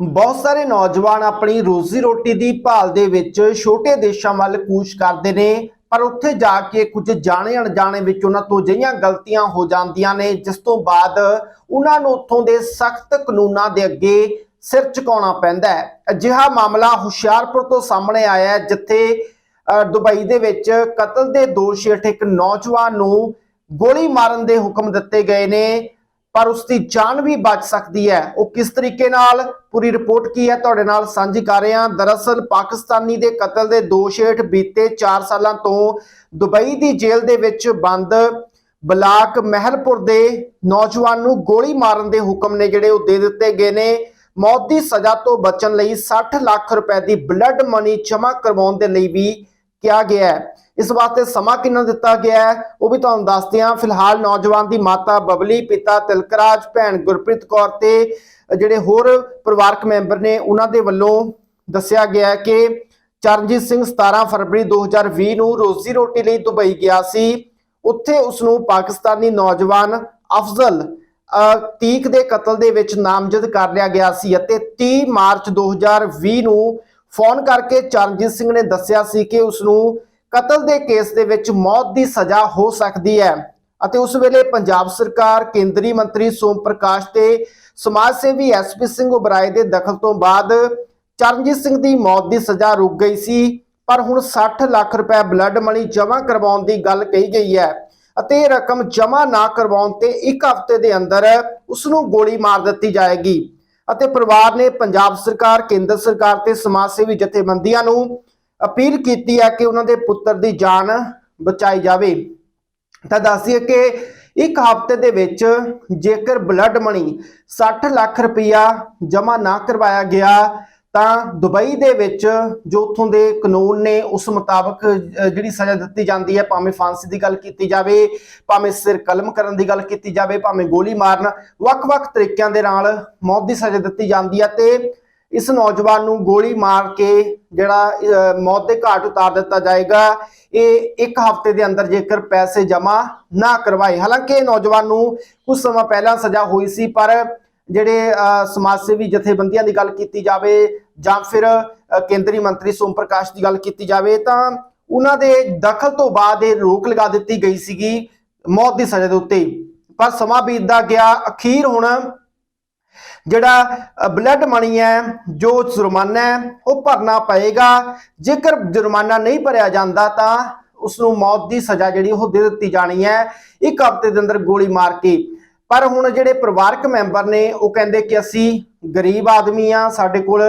ਬਹੁਤ ਸਾਰੇ ਨੌਜਵਾਨ ਆਪਣੀ ਰੋਜ਼ੀ ਰੋਟੀ ਦੀ ਭਾਲ ਦੇ ਵਿੱਚ ਛੋਟੇ ਦੇਸ਼ਾਂ ਵੱਲ ਕੂਚ ਕਰਦੇ ਨੇ ਪਰ ਉੱਥੇ ਜਾ ਕੇ ਕੁਝ ਜਾਣੇ ਅਣਜਾਣੇ ਵਿੱਚ ਉਹਨਾਂ ਤੋਂ ਜਿਹੀਆਂ ਗਲਤੀਆਂ ਹੋ ਜਾਂਦੀਆਂ ਨੇ ਜਿਸ ਤੋਂ ਬਾਅਦ ਉਹਨਾਂ ਨੂੰ ਉੱਥੋਂ ਦੇ ਸਖਤ ਕਾਨੂੰਨਾਂ ਦੇ ਅੱਗੇ ਸਿਰ ਝੁਕਾਉਣਾ ਪੈਂਦਾ ਹੈ। ਅਜਿਹਾ ਮਾਮਲਾ ਹੁਸ਼ਿਆਰਪੁਰ ਤੋਂ ਸਾਹਮਣੇ ਆਇਆ ਹੈ ਜਿੱਥੇ ਅ, ਦੁਬਈ ਦੇ ਵਿੱਚ ਕਤਲ ਦੇ ਦੋਸ਼ ਹੇਠ ਇੱਕ ਨੌਜਵਾਨ ਨੂੰ ਗੋਲੀ ਮਾਰਨ ਦੇ ਹੁਕਮ ਦਿੱਤੇ ਗਏ ਨੇ। ਪਰ ਉਸ ਦੀ ਜਾਨ ਵੀ ਬਚ ਸਕਦੀ ਹੈ। ਉਹ ਕਿਸ ਤਰੀਕੇ ਨਾਲ? ਪੂਰੀ ਰਿਪੋਰਟ ਕੀ ਹੈ? ਤੁਹਾਡੇ ਨਾਲ ਸਾਂਝੀ ਕਰ ਰਹੇ ਹਾਂ। ਦਰਅਸਲ ਪਾਕਿਸਤਾਨੀ ਦੇ ਕਤਲ ਦੇ ਦੋਸ਼ ਹੇਠ ਬੀਤੇ 4 ਸਾਲਾਂ ਤੋਂ ਦੁਬਈ ਦੀ ਜੇਲ੍ਹ ਦੇ ਵਿੱਚ ਬੰਦ ਬਲਾਕ ਮਹਿਲਪੁਰ ਦੇ ਨੌਜਵਾਨ ਨੂੰ ਗੋਲੀ ਮਾਰਨ ਦੇ ਹੁਕਮ ਨੇ ਜਿਹੜੇ ਉਹ ਦੇ ਦਿੱਤੇ ਗਏ ਨੇ। ਮੌਤ ਦੀ ਸਜ਼ਾ ਤੋਂ ਬਚਣ ਲਈ 60 ਲੱਖ ਰੁਪਏ ਦੀ ਬਲੱਡ ਮਨੀ ਜਮ੍ਹਾਂ ਕਰਵਾਉਣ ਦੇ ਲਈ ਵੀ ਕਿਹਾ ਗਿਆ ਹੈ। ਇਸ ਵਾਸਤੇ ਸਮਾਂ ਕਿੰਨਾ ਦਿੱਤਾ ਗਿਆ ਹੈ ਉਹ ਵੀ ਤੁਹਾਨੂੰ ਦੱਸਦੇ ਹਾਂ। ਫਿਲਹਾਲ ਨੌਜਵਾਨ ਦੀ ਮਾਤਾ ਬਬਲੀ ਪਿਤਾ ਤਿਲਕਰਾਜ ਭੈਣ ਗੁਰਪ੍ਰੀਤ ਕੌਰ ਤੇ ਜਿਹੜੇ ਹੋਰ ਪਰਿਵਾਰਕ ਮੈਂਬਰ ਨੇ ਉਹਨਾਂ ਦੇ ਵੱਲੋਂ ਦੱਸਿਆ ਗਿਆ ਕਿ ਚਰਨਜੀਤ ਸਿੰਘ 17 ਫਰਵਰੀ 2020 ਨੂੰ ਰੋਜ਼ੀ ਰੋਟੀ ਲਈ ਦੁਬਈ ਗਿਆ ਸੀ। ਉੱਥੇ ਉਸ ਨੂੰ ਪਾਕਿਸਤਾਨੀ ਨੌਜਵਾਨ ਅਫਜ਼ਲ ਅ, ਤੀਕ ਦੇ ਕਤਲ ਦੇ ਵਿੱਚ ਨਾਮਜ਼ਦ ਕਰ ਲਿਆ ਗਿਆ ਸੀ ਅਤੇ 30 ਮਾਰਚ 2020 ਨੂੰ ਫੋਨ ਕਰਕੇ ਚਰਨਜੀਤ ਸਿੰਘ ਨੇ ਦੱਸਿਆ ਸੀ ਕਿ ਉਸ ਨੂੰ ਕਤਲ ਦੇ ਕੇਸ ਦੇ ਵਿੱਚ ਮੌਤ ਦੀ ਸਜ਼ਾ ਹੋ ਸਕਦੀ ਹੈ ਅਤੇ ਉਸ ਵੇਲੇ ਪੰਜਾਬ ਸਰਕਾਰ, ਕੇਂਦਰੀ ਮੰਤਰੀ ਸੋਮ ਪ੍ਰਕਾਸ਼ ਤੇ ਸਮਾਜ ਸੇਵੀ ਐਸਪੀ ਸਿੰਘ ਉਬਰਾਏ ਦੇ ਦਖਲ ਤੋਂ ਬਾਅਦ ਚਰਨਜੀਤ ਸਿੰਘ ਦੀ ਮੌਤ ਦੀ ਸਜ਼ਾ ਰੁਕ ਗਈ ਸੀ, ਪਰ ਹੁਣ 60 ਲੱਖ ਰੁਪਏ ਬਲੱਡ ਮਨੀ ਜਮ੍ਹਾਂ ਕਰਵਾਉਣ ਦੀ ਗੱਲ ਕਹੀ ਗਈ ਹੈ ਅਤੇ ਇਹ ਰਕਮ ਜਮ੍ਹਾਂ ਨਾ ਕਰਵਾਉਣ ਤੇ ਇੱਕ ਹਫ਼ਤੇ ਦੇ ਅੰਦਰ ਉਸ ਨੂੰ ਗੋਲੀ ਮਾਰ ਦਿੱਤੀ ਜਾਏਗੀ। ਅਤੇ ਪਰਿਵਾਰ ਨੇ ਪੰਜਾਬ ਸਰਕਾਰ, ਕੇਂਦਰ ਸਰਕਾਰ ਤੇ ਸਮਾਜ ਸੇਵੀ ਜਥੇਬੰਦੀਆਂ ਨੂੰ ਅਪੀਲ ਕੀਤੀ ਹੈ ਕਿ ਉਹਨਾਂ ਦੇ ਪੁੱਤਰ ਦੀ ਜਾਨ ਬਚਾਈ ਜਾਵੇ। ਤਾਂ ਦੱਸੀਏ ਕਿ ਇੱਕ ਹਫ਼ਤੇ ਦੇ ਵਿੱਚ ਜੇਕਰ ਬਲੱਡ ਮਨੀ 60 ਲੱਖ ਰੁਪਇਆ ਜਮ੍ਹਾਂ ਨਾ ਕਰਵਾਇਆ ਗਿਆ, ਤਾਂ ਦੁਬਈ ਦੇ ਵਿੱਚ ਜੋ ਉੱਥੋਂ ਦੇ ਕਾਨੂੰਨ ਨੇ, ਉਸ ਮੁਤਾਬਕ ਜਿਹੜੀ ਸਜ਼ਾ ਦਿੱਤੀ ਜਾਂਦੀ ਹੈ, ਭਾਵੇਂ ਫਾਂਸੀ ਦੀ ਗੱਲ ਕੀਤੀ ਜਾਵੇ, ਭਾਵੇਂ ਸਿਰ ਕਲਮ ਕਰਨ ਦੀ ਗੱਲ ਕੀਤੀ ਜਾਵੇ, ਭਾਵੇਂ ਗੋਲੀ ਮਾਰਨ, ਵੱਖ-ਵੱਖ ਤਰੀਕਿਆਂ ਦੇ ਨਾਲ ਮੌਤ ਦੀ ਸਜ਼ਾ ਦਿੱਤੀ ਜਾਂਦੀ ਹੈ ਤੇ ਇਸ ਨੌਜਵਾਨ ਨੂੰ ਗੋਲੀ ਮਾਰ ਕੇ ਜਿਹੜਾ ਮੌਤ ਦੇ ਘਾਟ ਉਤਾਰ ਦਿੱਤਾ ਜਾਏਗਾ। ਇਹ ਇੱਕ ਹਫ਼ਤੇ ਦੇ ਅੰਦਰ ਜੇਕਰ ਪੈਸੇ ਜਮ੍ਹਾਂ ਨਾ ਕਰਵਾਏ। ਹਾਲਾਂਕਿ ਇਹ ਨੌਜਵਾਨ ਨੂੰ ਕੁਝ ਸਮਾਂ ਪਹਿਲਾਂ ਸਜ਼ਾ ਹੋਈ ਸੀ ਪਰ ਜਿਹੜੇ ਅ, ਸਮਾਜ ਸੇਵੀ ਜਥੇਬੰਦੀਆਂ ਦੀ ਗੱਲ ਕੀਤੀ ਜਾਵੇ ਜਾਂ ਫਿਰ ਕੇਂਦਰੀ ਮੰਤਰੀ ਸੋਮ ਪ੍ਰਕਾਸ਼ ਦੀ ਗੱਲ ਕੀਤੀ ਜਾਵੇ ਤਾਂ ਉਹਨਾਂ ਦੇ ਦਖਲ ਤੋਂ ਬਾਅਦ ਇਹ ਰੋਕ ਲਗਾ ਦਿੱਤੀ ਗਈ ਸੀਗੀ ਮੌਤ ਦੀ ਸਜ਼ਾ ਦੇ ਉੱਤੇ। ਪਰ ਸਮਾਂ ਬੀਤਦਾ ਗਿਆ। ਅਖੀਰ ਹੁਣ ਜਿਹੜਾ ਬਲੱਡ ਮਨੀ ਹੈ, ਜੋ ਜੁਰਮਾਨਾ ਹੈ, ਉਹ ਭਰਨਾ ਪਏਗਾ। ਜੇਕਰ ਜੁਰਮਾਨਾ ਨਹੀਂ ਭਰਿਆ ਜਾਂਦਾ ਤਾਂ ਉਸ ਨੂੰ ਮੌਤ ਦੀ ਸਜ਼ਾ ਜਿਹੜੀ ਉਹ ਦੇ ਦਿੱਤੀ ਜਾਣੀ ਹੈ। ਇੱਕ ਹਫ਼ਤੇ ਦੇ ਅੰਦਰ ਗੋਲੀ ਮਾਰ ਕੇ। ਪਰ ਹੁਣ ਜਿਹੜੇ ਪਰਿਵਾਰਕ ਮੈਂਬਰ ਨੇ, ਉਹ ਕਹਿੰਦੇ ਕਿ ਅਸੀਂ ਗਰੀਬ ਆਦਮੀ ਆ ਸਾਡੇ ਕੋਲ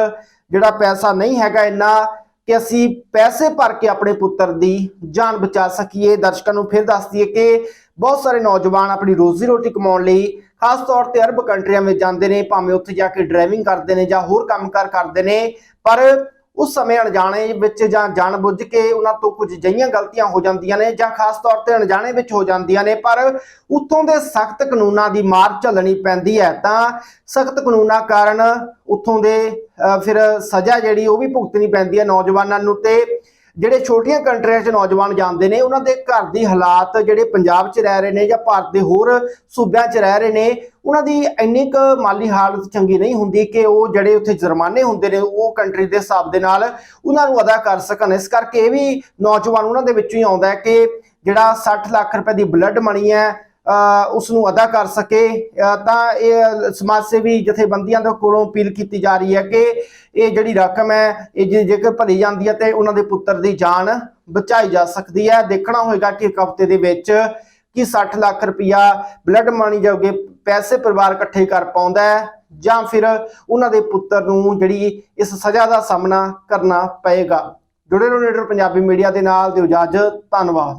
ਜਿਹੜਾ ਪੈਸਾ ਨਹੀਂ ਹੈਗਾ ਇੰਨਾ ਕਿ ਅਸੀਂ ਪੈਸੇ ਭਰ ਕੇ ਆਪਣੇ ਪੁੱਤਰ ਦੀ ਜਾਨ ਬਚਾ ਸਕੀਏ। ਦਰਸ਼ਕਾਂ ਨੂੰ ਫਿਰ ਦੱਸ ਦਈਏ ਕਿ ਬਹੁਤ ਸਾਰੇ ਨੌਜਵਾਨ ਆਪਣੀ ਰੋਜ਼ੀ ਰੋਟੀ ਕਮਾਉਣ ਲਈ ਖਾਸ ਤੌਰ ਤੇ ਅਰਬ ਕੰਟਰੀਆਂ ਵਿੱਚ ਜਾਂਦੇ ਨੇ, ਭਾਵੇਂ ਉੱਥੇ ਜਾ ਕੇ ਡਰਾਈਵਿੰਗ ਕਰਦੇ ਨੇ ਜਾਂ ਹੋਰ ਕੰਮਕਾਰ ਕਰਦੇ ਨੇ, ਪਰ ਉਸ ਸਮੇਂ ਅਣਜਾਣੇ ਵਿੱਚ ਜਾਂ ਜਾਣਬੁੱਝ ਕੇ ਉਹਨਾਂ ਤੋਂ ਕੁਝ ਜਈਆਂ ਗਲਤੀਆਂ ਹੋ ਜਾਂਦੀਆਂ ਨੇ ਜਾਂ ਖਾਸ ਤੌਰ ਤੇ ਅਣਜਾਣੇ ਵਿੱਚ ਹੋ ਜਾਂਦੀਆਂ ਨੇ, ਪਰ ਉੱਥੋਂ ਦੇ ਸਖਤ ਕਾਨੂੰਨਾਂ ਦੀ ਮਾਰ ਝੱਲਣੀ ਪੈਂਦੀ ਹੈ। ਤਾਂ ਸਖਤ ਕਾਨੂੰਨਾਂ ਕਾਰਨ ਉੱਥੋਂ ਦੇ ਫਿਰ ਸਜ਼ਾ ਜਿਹੜੀ ਉਹ ਵੀ ਭੁਗਤਣੀ ਪੈਂਦੀ ਹੈ ਨੌਜਵਾਨਾਂ ਨੂੰ ਤੇ ਜਿਹੜੇ ਛੋਟੀਆਂ ਕੰਟਰੀਆਂ 'ਚ ਨੌਜਵਾਨ ਜਾਂਦੇ ਨੇ, ਉਹਨਾਂ ਦੇ ਘਰ ਦੀ ਹਾਲਾਤ ਜਿਹੜੇ ਪੰਜਾਬ 'ਚ ਰਹਿ ਰਹੇ ਨੇ ਜਾਂ ਭਾਰਤ ਦੇ ਹੋਰ ਸੂਬਿਆਂ 'ਚ ਰਹਿ ਰਹੇ ਨੇ ਉਹਨਾਂ ਦੀ ਇੰਨੀ ਕੁ ਮਾਲੀ ਹਾਲਤ ਚੰਗੀ ਨਹੀਂ ਹੁੰਦੀ ਕਿ ਉਹ ਜਿਹੜੇ ਉੱਥੇ ਜੁਰਮਾਨੇ ਹੁੰਦੇ ਨੇ ਉਹ ਕੰਟਰੀ ਦੇ ਹਿਸਾਬ ਦੇ ਨਾਲ ਉਹਨਾਂ ਨੂੰ ਅਦਾ ਕਰ ਸਕਣ। ਇਸ ਕਰਕੇ ਇਹ ਵੀ ਨੌਜਵਾਨ ਉਹਨਾਂ ਦੇ ਵਿੱਚੋਂ ਹੀ ਆਉਂਦਾ ਹੈ ਕਿ ਜਿਹੜਾ 60 ਲੱਖ ਰੁਪਏ ਦੀ ਬਲੱਡ ਮਣੀ ਹੈ ਅ, ਉਸ ਨੂੰ ਅਦਾ ਕਰ ਸਕੇ। ਤਾਂ ਇਹ ਸਮਾਜ ਸੇਵੀ ਜਥੇਬੰਦੀਆਂ ਦੇ ਕੋਲੋਂ ਅਪੀਲ ਕੀਤੀ ਜਾ ਰਹੀ ਹੈ ਕਿ ਇਹ ਜਿਹੜੀ ਰਕਮ ਹੈ ਇਹ ਜੇ- ਜੇਕਰ ਭਰੀ ਜਾਂਦੀ ਹੈ ਤੇ ਉਹਨਾਂ ਦੇ ਪੁੱਤਰ ਦੀ ਜਾਨ ਬਚਾਈ ਜਾ ਸਕਦੀ ਹੈ। ਦੇਖਣਾ ਹੋਏਗਾ ਕਿ ਇੱਕ ਹਫ਼ਤੇ ਦੇ ਵਿੱਚ ਕਿ 60 ਲੱਖ ਰੁਪਇਆ ਬਲੱਡ ਮਨੀ ਜੋਗੇ ਪੈਸੇ ਪਰਿਵਾਰ ਇਕੱਠੇ ਕਰ ਪਾਉਂਦਾ ਹੈ? ਜਾਂ ਫਿਰ ਉਹਨਾਂ ਦੇ ਪੁੱਤਰ ਨੂੰ ਜਿਹੜੀ ਇਸ ਸਜ਼ਾ ਦਾ ਸਾਹਮਣਾ ਕਰਨਾ ਪਏਗਾ? ਜੁੜੇ ਰਹੋ ਲੀਡਰ ਪੰਜਾਬੀ ਮੀਡੀਆ ਦੇ ਨਾਲ, ਦਿਓ ਇਜਾਜ਼ਤ, ਧੰਨਵਾਦ।